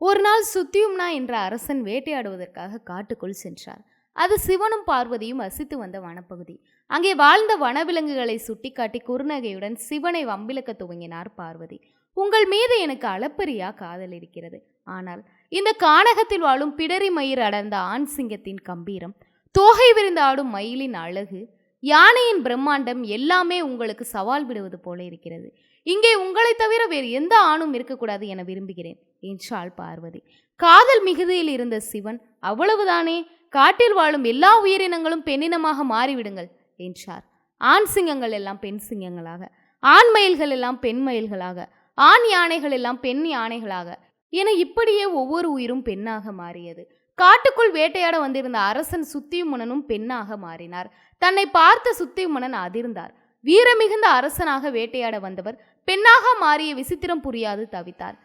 ஒரு நாள் சுத்தியும்னா என்ற அரசன் வேட்டையாடுவதற்காக காட்டுக்குள் சென்றார் அது சிவனும் பார்வதியும் வசித்து வந்த வனப்பகுதி. அங்கே வாழ்ந்த வனவிலங்குகளை சுட்டிக்காட்டி குறுநகையுடன் சிவனை வம்பிலக்க துவங்கினார் பார்வதி. உங்கள் மீது எனக்கு அளப்பரியா காதல் இருக்கிறது. ஆனால் இந்த கானகத்தில் வாழும் பிடரி மயிர் அடர்ந்த ஆண் சிங்கத்தின் கம்பீரம் தோகை விரிந்து ஆடும் மயிலின் அழகு யானையின் பிரம்மாண்டம் எல்லாமே உங்களுக்கு சவால் விடுவது போல இருக்கிறது. இங்கே உங்களை தவிர வேறு எந்த ஆணும் இருக்கக்கூடாது என விரும்புகிறேன் என்றாள் பார்வதி. காதல் மிகுதியில் இருந்த சிவன் அவ்வளவுதானே காட்டில் வாழும் எல்லா உயிரினங்களும் பெண்ணினமாக மாறிவிடுங்கள் என்றார். ஆண் சிங்கங்கள் எல்லாம் பெண் சிங்கங்களாக ஆண் மயில்கள் எல்லாம் பெண் மயில்களாக ஆண் யானைகள் எல்லாம் பெண் யானைகளாக என இப்படியே ஒவ்வொரு உயிரும் பெண்ணாக மாறியது. காட்டுக்குள் வேட்டையாட வந்திருந்த அரசன் சுத்தியுமனனும் பெண்ணாக மாறினார். தன்னை பார்த்த சுத்தியுமனன் அதிர்ந்தார். வீரமிகுந்த அரசனாக வேட்டையாட வந்தவர் பெண்ணாக மாறிய விசித்திரம் புரியாது தவித்தார்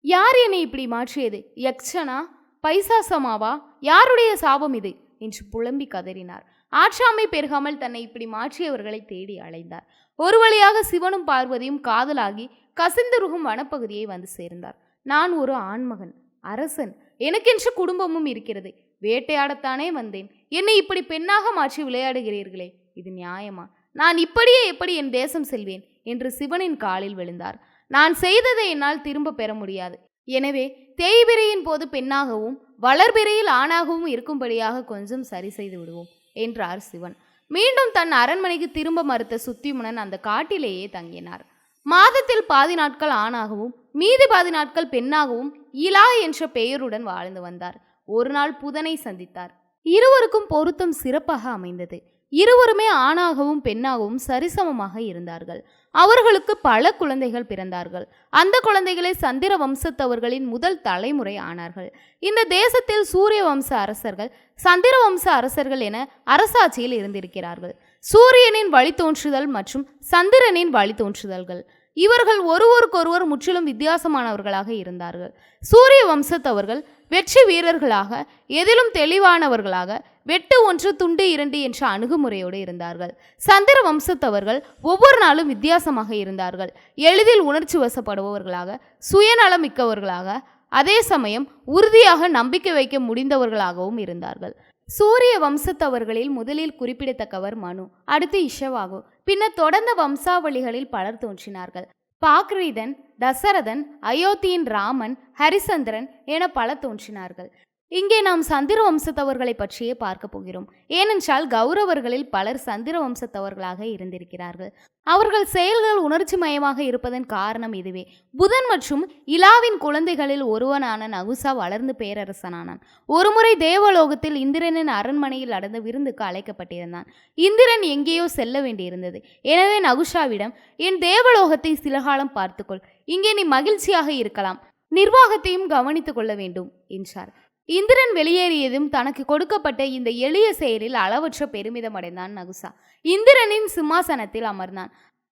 யார் என்னை இப்படி மாற்றியது? யக்ஷனா? பைசாசமாவா? யாருடைய சாபம் இது? என்று புலம்பி கதறினார். ஆற்றாமை பெருகாமல் தன்னை இப்படி மாற்றியவர்களை தேடி அலைந்தார். ஒரு வழியாக சிவனும் பார்வதியும் காதலாகி கசிந்துருகும் வனப்பகுதியை வந்து சேர்ந்தார். நான் ஒரு ஆண்மகன் அரசன் எனக்கென்று குடும்பமும் இருக்கிறது. வேட்டையாடத்தானே வந்தேன். என்னை இப்படி பெண்ணாக மாற்றி விளையாடுகிறீர்களே? இது நியாயமா? நான் இப்படியே எப்படி என் தேசம் செல்வேன்? என்று சிவனின் காலில் விழுந்தார். நான் செய்ததை என்னால் திரும்ப பெற முடியாது. எனவே தேய்பிரையின் போது பெண்ணாகவும் வளர்பிறையில் ஆணாகவும் இருக்கும்படியாக கொஞ்சம் சரி செய்து விடுவோம் என்றார் சிவன். மீண்டும் தன் அரண்மனைக்கு திரும்ப மறுத்த சுத்திமுனன் அந்த காட்டிலேயே தங்கினார். மாதத்தில் பாதி நாட்கள் ஆணாகவும் மீதி பாதி நாட்கள் பெண்ணாகவும் இலா என்ற பெயருடன் வாழ்ந்து வந்தார். ஒரு நாள் புதனை சந்தித்தார். இருவருக்கும் பொருத்தம் சிறப்பாக அமைந்தது. இருவருமே ஆணாகவும் பெண்ணாகவும் சரிசமமாக இருந்தார்கள். அவர்களுக்கு பல குழந்தைகள் பிறந்தார்கள். அந்த குழந்தைகளை சந்திர வம்சத்தவர்களின் முதல் தலைமுறை ஆனார்கள். இந்த தேசத்தில் சூரிய வம்ச அரசர்கள் சந்திர வம்ச அரசர்கள் என அரசாட்சியில் இருந்திருக்கிறார்கள். சூரியனின் வழித்தோன்றுதல் மற்றும் சந்திரனின் வழித்தோன்றுதல்கள். இவர்கள் ஒருவருக்கொருவர் முற்றிலும் வித்தியாசமானவர்களாக இருந்தார்கள். சூரிய வம்சத்தவர்கள் வெற்றி வீரர்களாக எதிலும் தெளிவானவர்களாக வெட்டு ஒன்று துண்டு இரண்டு என்ற அணுகுமுறையோடு இருந்தார்கள். சந்திர வம்சத்தவர்கள் ஒவ்வொரு நாளும் வித்தியாசமாக இருந்தார்கள். எளிதில் உணர்ச்சி வசப்படுபவர்களாக சுயநலம் மிக்கவர்களாக அதே சமயம் உறுதியாக நம்பிக்கை வைக்க முடிந்தவர்களாகவும் இருந்தார்கள். சூரிய வம்சத்தவர்களில் முதலில் குறிப்பிடத்தக்கவர் மனு அடுத்து இஷவாகு. பின்னர் தொடர்ந்த வம்சாவளிகளில் பலர் தோன்றினார்கள். பாக்ரீதன் தசரதன் அயோத்தியின் ராமன் ஹரிசந்திரன் என பல தோன்றினார்கள். இங்கே நாம் சந்திர வம்சத்தவர்களை பற்றியே பார்க்க போகிறோம். ஏனென்றால் கௌரவர்களில் பலர் சந்திர வம்சத்தவர்களாக இருந்திருக்கிறார்கள். அவர்கள் செயல்கள் உணர்ச்சி மயமாக இருப்பதன் காரணம் இதுவே. புதன் மற்றும் இலாவின் குழந்தைகளில் ஒருவனான நகுசா வளர்ந்து பேரரசனானான். ஒருமுறை தேவலோகத்தில் இந்திரனின் அரண்மனையில் நடந்த விருந்துக்கு அழைக்கப்பட்டிருந்தான். இந்திரன் எங்கேயோ செல்ல வேண்டியிருந்தது. எனவே நகுஷாவிடம் என் தேவலோகத்தை சில காலம் பார்த்துக்கொள். இங்கே நீ மகிழ்ச்சியாக இருக்கலாம். நிர்வாகத்தையும் கவனித்துக் கொள்ள வேண்டும் என்றார். இந்திரன் வெளியேறியதும் தனக்கு கொடுக்கப்பட்ட இந்த எளிய செயலில் அளவற்ற பெருமிதம் அடைந்தான் நகுசா. இந்திரனின் சிம்மாசனத்தில் அமர்ந்தான்.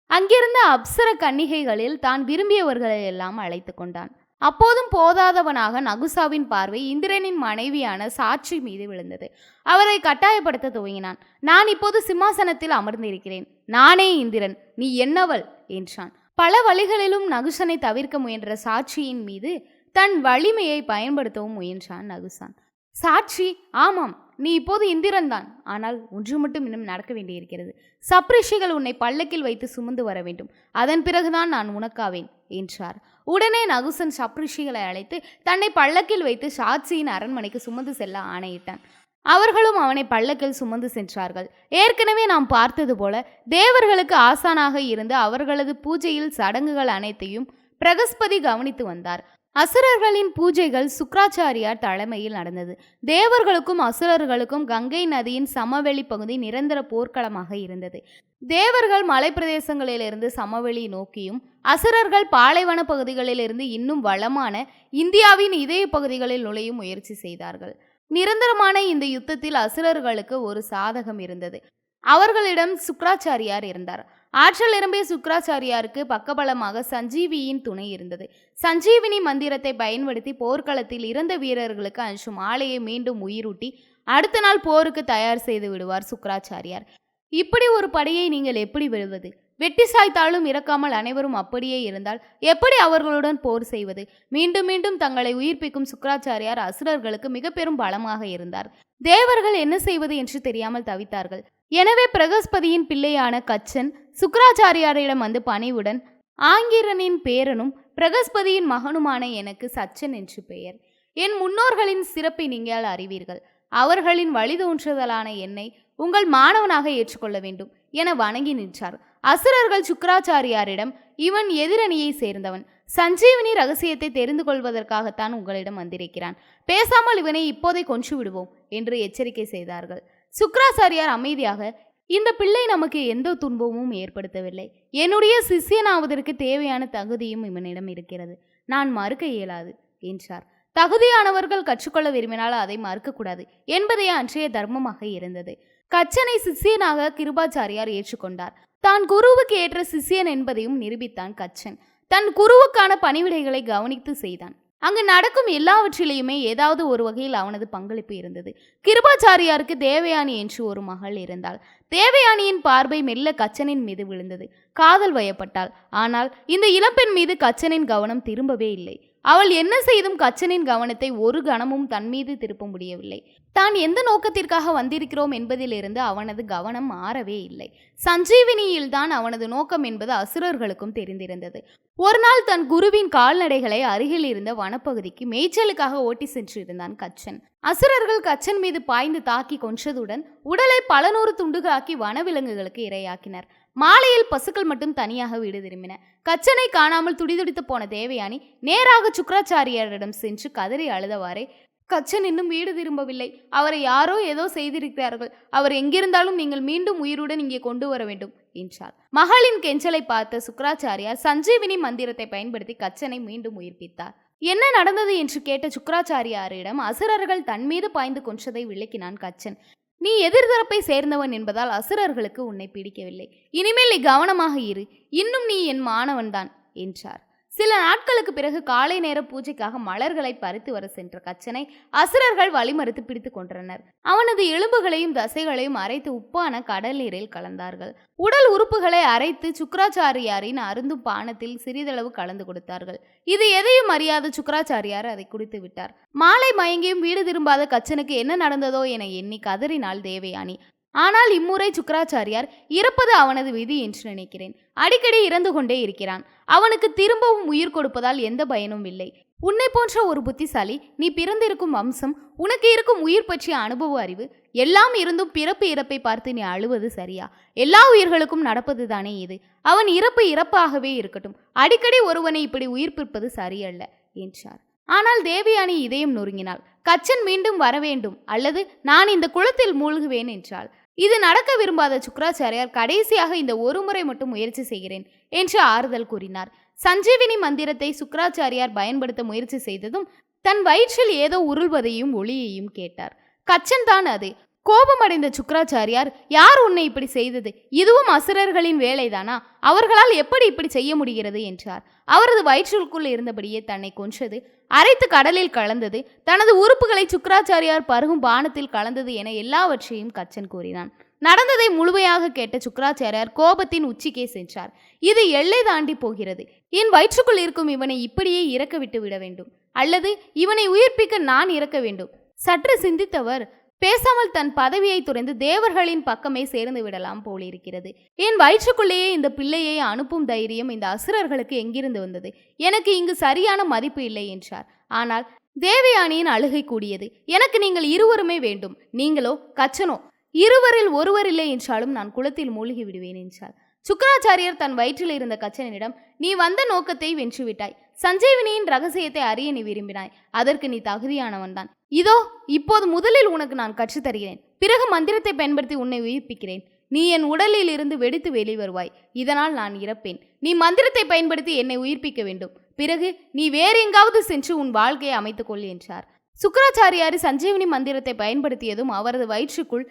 அங்கிருந்த அப்சர கன்னிகைகளில் தான் விரும்பியவர்களை எல்லாம் அழைத்து கொண்டான். அப்போதும் போதாதவனாக நகுசாவின் பார்வை இந்திரனின் மனைவியான சாட்சி மீது விழுந்தது. அவரை கட்டாயப்படுத்த துவங்கினான். நான் இப்போது சிம்மாசனத்தில் அமர்ந்திருக்கிறேன். நானே இந்திரன். நீ என்னவள்? என்றான். பல வழிகளிலும் நகுசனை தவிர்க்க முயன்ற சாட்சியின் மீது தன் வலிமையை பயன்படுத்தவும் முயன்றான் நகுசான். சாட்சி ஆமாம் நீ இப்போது இந்திரன் தான். ஆனால் ஒன்று மட்டும் இன்னும் நடக்க வேண்டியிருக்கிறது. சப்ரிஷிகள் உன்னை பல்லக்கில் வைத்து சுமந்து வர வேண்டும். அதன் பிறகுதான் நான் உனக்காவேன் என்றார். உடனே நகுசன் சப்ரிஷிகளை அழைத்து தன்னை பல்லக்கில் வைத்து சாட்சியின் அரண்மனைக்கு சுமந்து செல்ல ஆணையிட்டான். அவர்களும் அவனை பல்லக்கில் சுமந்து சென்றார்கள். ஏற்கனவே நாம் பார்த்தது போல தேவர்களுக்கு ஆசானாக இருந்து அவர்களது பூஜையில் சடங்குகள் அனைத்தையும் பிரகஸ்பதி கவனித்து வந்தார். அசுரர்களின் பூஜைகள் சுக்ராச்சாரியார் தலைமையில் நடந்தது. தேவர்களுக்கும் அசுரர்களுக்கும் கங்கை நதியின் சமவெளி பகுதி நிரந்தர போர்க்களமாக இருந்தது. தேவர்கள் மலைப்பிரதேசங்களிலிருந்து சமவெளி நோக்கியும் அசுரர்கள் பாலைவன பகுதிகளிலிருந்து இன்னும் வளமான இந்தியாவின் இதய பகுதிகளில் நுழையும் முயற்சி செய்தார்கள். நிரந்தரமான இந்த யுத்தத்தில் அசுரர்களுக்கு ஒரு சாதகம் இருந்தது. அவர்களிடம் சுக்ராச்சாரியார் இருந்தார். ஆற்றல் நிரம்பிய சுக்ராச்சாரியாருக்கு பக்கபலமாக சஞ்சீவியின் துணை இருந்தது. சஞ்சீவினி மந்திரத்தை பயன்படுத்தி போர்க்களத்தில் இறந்த வீரர்களுக்கு அனுஷும் ஆலையை மீண்டும் உயிரூட்டி அடுத்த நாள் போருக்கு தயார் செய்து விடுவார் சுக்ராச்சாரியார் இப்படி ஒரு படையை நீங்கள் எப்படி விடுவது வெட்டி சாய்த்தாலும் இறக்காமல் அனைவரும் அப்படியே இருந்தால் எப்படி அவர்களுடன் போர் செய்வது? மீண்டும் மீண்டும் தங்களை உயிர்ப்பிக்கும் சுக்கராச்சாரியார் அசுரர்களுக்கு மிக பெரும் பலமாக இருந்தார். தேவர்கள் என்ன செய்வது என்று தெரியாமல் தவித்தார்கள். எனவே பிரகஸ்பதியின் பிள்ளையான கச்சன் சுக்கராச்சாரியாரிடம் வந்து பணிவுடன் ஆங்கிரனின் பேரனும் பிரகஸ்பதியின் மகனுமான எனக்கு சச்சன் என்று பெயர். என் முன்னோர்களின் சிறப்பை நீங்கள் அறிவீர்கள். அவர்களின் வழிதோன்றுதலான என்னை உங்கள் மாணவனாக ஏற்றுக்கொள்ள வேண்டும் என வணங்கி நின்றார். அசுரர்கள் சுக்கராச்சாரியாரிடம் இவன் எதிரணியை சேர்ந்தவன். சஞ்சீவனி ரகசியத்தை தெரிந்து கொள்வதற்காகத்தான் உங்களிடம் வந்திருக்கிறான். பேசாமல் இவனை இப்போதை கொன்று விடுவோம் என்று எச்சரிக்கை செய்தார்கள். சுக்கராச்சாரியார் அமைதியாக இந்த பிள்ளை நமக்கு எந்த துன்பமும் ஏற்படுத்தவில்லை. என்னுடைய சிஷியனாவதற்கு தேவையான தகுதியும் இவனிடம் இருக்கிறது. நான் மறுக்க இயலாது என்றார். தகுதியானவர்கள் கற்றுக்கொள்ள விரும்பினால் அதை மறுக்கக்கூடாது என்பதே அன்றைய தர்மமாக இருந்தது. கச்சனை சிஷ்யனாக கிருபாச்சாரியார் ஏற்றுக்கொண்டார். தான் குருவுக்கு ஏற்ற சிஷ்யன் என்பதையும் நிரூபித்தான் கச்சன். தன் குருவுக்கான பணிவிடைகளை கவனித்து செய்தான். அங்கு நடக்கும் எல்லாவற்றிலேயுமே ஏதாவது ஒரு வகையில் அவனது பங்களிப்பு இருந்தது. கிருபாச்சாரியாருக்கு தேவயானி என்று ஒரு மகள் இருந்தாள். தேவயானியின் பார்வை மெல்ல கச்சனின் மீது விழுந்தது. காதல் வயப்பட்டாள். ஆனால் இந்த இளம்பெண் மீது கச்சனின் கவனம் திரும்பவே இல்லை. அவள் என்ன செய்தும் கச்சனின் கவனத்தை ஒரு கணமும் தன் மீது திருப்ப முடியவில்லை. தான் எந்த நோக்கத்திற்காக வந்திருக்கிறோம் என்பதிலிருந்து அவனது கவனம் மாறவே இல்லை. சஞ்சீவினியில்தான் அவனது நோக்கம் என்பது அசுரர்களுக்கும் தெரிந்திருந்தது. ஒரு நாள் தன் குருவின் கால்நடைகளை அருகில் இருந்த வனப்பகுதிக்கு மேய்ச்சலுக்காக ஓட்டி சென்றிருந்தான் கச்சன். அசுரர்கள் கச்சன் மீது பாய்ந்து தாக்கி கொன்றதுடன் உடலை பல நூறு துண்டுகளாக்கி வனவிலங்குகளுக்கு இரையாக்கினர். மாலையில் பசுக்கள் மட்டும் தனியாக வீடு திரும்பின. கச்சனை காணாமல் துடிதுடித்து போன தேவயானி நேராக சுக்கராச்சாரியரிடம் சென்று கதறி அழுதவாறே கச்சன் இன்னும் வீடு திரும்பவில்லை. அவரை யாரோ ஏதோ செய்திருக்கிறார்கள். அவர் எங்கிருந்தாலும் நீங்கள் மீண்டும் உயிருடன் இங்கே கொண்டு வர வேண்டும் என்றார் மகளின் கெஞ்சலை பார்த்த சுக்கராச்சாரியார் சஞ்சீவினி மந்திரத்தை பயன்படுத்தி கச்சனை மீண்டும் உயிர்ப்பித்தார். என்ன நடந்தது? என்று கேட்ட சுக்கராச்சாரியாரிடம் அசுரர்கள் தன் மீது பாய்ந்து கொன்றதை விளக்கினான் கச்சன். நீ எதிர்தரப்பை சேர்ந்தவன் என்பதால் அசுரர்களுக்கு உன்னை பிடிக்கவில்லை. இனிமேல் நீ கவனமாக இரு. இன்னும் நீ என் மாணவன்தான் என்றார். சில நாட்களுக்கு பிறகு காலை நேர பூஜைக்காக மலர்களை பறித்து வர சென்ற கச்சனை அசுரர்கள் வழிமறுத்து பிடித்து கொன்றனர். அவனது எலும்புகளையும் தசைகளையும் அரைத்து உப்பான கடல் நீரில் கலந்தார்கள். உடல் உறுப்புகளை அரைத்து சுக்கராச்சாரியாரின் அருந்தும் பானத்தில் சிறிதளவு கலந்து கொடுத்தார்கள். இது எதையும் அறியாத சுக்கராச்சாரியார் அதை குடித்து விட்டார். மாலை மயங்கியும் வீடு திரும்பாத கச்சனுக்கு என்ன நடந்ததோ என எண்ணி கதறினாள் தேவயானி. ஆனால் இம்முறை சுக்கராச்சாரியார் இறப்பது அவனது விதி என்று நினைக்கிறேன். அடிக்கடி இறந்து கொண்டே இருக்கிறான். அவனுக்கு திரும்பவும் உயிர் கொடுப்பதால் எந்த பயனும் இல்லை. உன்னை போன்ற ஒரு புத்திசாலி நீ பிறந்திருக்கும் வம்சம் உனக்கு இருக்கும் உயிர் பற்றிய அனுபவ அறிவு எல்லாம் இருந்தும் பிறப்பு இறப்பை பார்த்து நீ அழுவது சரியா? எல்லா உயிர்களுக்கும் நடப்பது தானே இது. அவன் இறப்பு இறப்பாகவே இருக்கட்டும். அடிக்கடி ஒருவனை இப்படி உயிர்ப்பிப்பது சரியல்ல என்றார். ஆனால் தேவியானி இதயம் நொறுங்கினாள். கச்சன் மீண்டும் வரவேண்டும் அல்லது நான் இந்த குளத்தில் மூழ்குவேன் என்றாள். இது நடக்க விரும்பாத சுக்கராச்சாரியார் கடைசியாக இந்த ஒரு முறை மட்டும் முயற்சி செய்கிறேன் என்று ஆறுதல் கூறினார். சஞ்சீவினி மந்திரத்தை சுக்கராச்சாரியார் பயன்படுத்த முயற்சி செய்ததும் தன் வயிற்றில் ஏதோ உருள்வதையும் ஒளியையும் கேட்டார். கச்சன் தான் அது. கோபமடைந்த சுக்கராச்சாரியார் யார் உன்னை இப்படி செய்தது? இதுவும் அசுரர்களின் வேலைதானா? அவர்களால் எப்படி இப்படி செய்ய முடிகிறது? என்றார். அவரது வயிற்றுக்குள் இருந்தபடியே தன்னை கொன்றது. அரைத்து கடலில் கலந்தது. தனது உறுப்புகளை சுக்கராச்சாரியார் பருகும் பானத்தில் கலந்தது என எல்லாவற்றையும் கச்சன் கூறினான். நடந்ததை முழுமையாக கேட்ட சுக்கராச்சாரியார் கோபத்தின் உச்சிக்கே சென்றார். இது எல்லை தாண்டி போகிறது. என் வயிற்றுக்குள் இருக்கும் இவனை இப்படியே இறக்க விட்டு விட வேண்டும். அல்லது இவனை உயிர்ப்பிக்க நான் இறக்க வேண்டும். சற்று சிந்தித்தவர் பேசாமல் தன் பதவியை துறந்து தேவர்களின் பக்கமே சேர்ந்து விடலாம் போலிருக்கிறது. என் வயிற்றுக்குள்ளேயே இந்த பிள்ளையை அனுப்பும் தைரியம் இந்த அசுரர்களுக்கு எங்கிருந்து வந்தது? எனக்கு இங்கு சரியான மதிப்பு இல்லை என்றார். ஆனால் தேவயானியின் அழுகை கூடியது. எனக்கு நீங்கள் இருவருமே வேண்டும். நீங்களோ கச்சனோ இருவரில் ஒருவர் இல்லை என்றாலும் நான் குளத்தில் மூழ்கி விடுவேன் என்றார். சுக்கராச்சாரியர் தன் வயிற்றில் இருந்த கச்சனிடம் நீ வந்த நோக்கத்தை வென்றுவிட்டாய். சஞ்சீவினியின் ரகசியத்தை அறிய நீ விரும்பினாய். அதற்கு நீ தகுதியானவன்தான். இதோ இப்போது முதலில் உனக்கு நான் கற்றுத்தருகிறேன். பிறகு மந்திரத்தை பயன்படுத்தி உன்னை உயிர்ப்பிக்கிறேன். நீ என் உடலில் இருந்து வெடித்து வெளிவருவாய் இதனால் நான் இறப்பேன். நீ மந்திரத்தை பயன்படுத்தி என்னை உயிர்ப்பிக்க வேண்டும். பிறகு நீ வேறு எங்காவது சென்று உன் வாழ்க்கையை அமைத்துக்கொள் என்றார். சுக்கராச்சாரியார் சஞ்சீவினி மந்திரத்தை பயன்படுத்தியதும் அவரது வயிற்றுக்குள்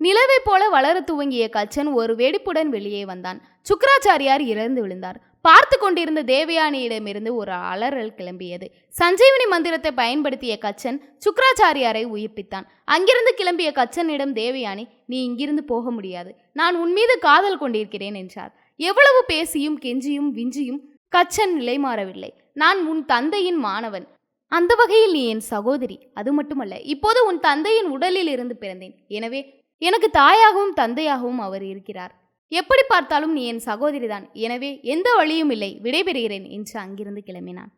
நிலவை போல வளர துவங்கிய கச்சன் ஒரு வெடிப்புடன் வெளியே வந்தான். சுக்கராச்சாரியார் இறந்து விழுந்தார். பார்த்து கொண்டிருந்த தேவயானியிடமிருந்து ஒரு அலறல் கிளம்பியது. சஞ்சீவினி மந்திரத்தை பயன்படுத்திய கச்சன் சுக்கராச்சாரியாரை உயிர்ப்பித்தான். அங்கிருந்து கிளம்பிய கச்சனிடம் தேவயானி நீ இங்கிருந்து போக முடியாது. நான் உன் மீது காதல் கொண்டிருக்கிறேன் என்றார். எவ்வளவு பேசியும் கெஞ்சியும் விஞ்சியும் கச்சன் நிலை மாறவில்லை நான் உன் தந்தையின் மாணவன். அந்த வகையில் நீ என் சகோதரி. அது மட்டுமல்ல இப்போது உன் தந்தையின் உடலில் இருந்து பிறந்தேன். எனவே எனக்கு தாயாகவும் தந்தையாகவும் அவர் இருக்கிறார். எப்படி பார்த்தாலும் நீ என் சகோதரிதான். எனவே எந்த வழியும் இல்லை. விடைபெறுகிறேன் என்று அங்கிருந்து கிளம்பினான்.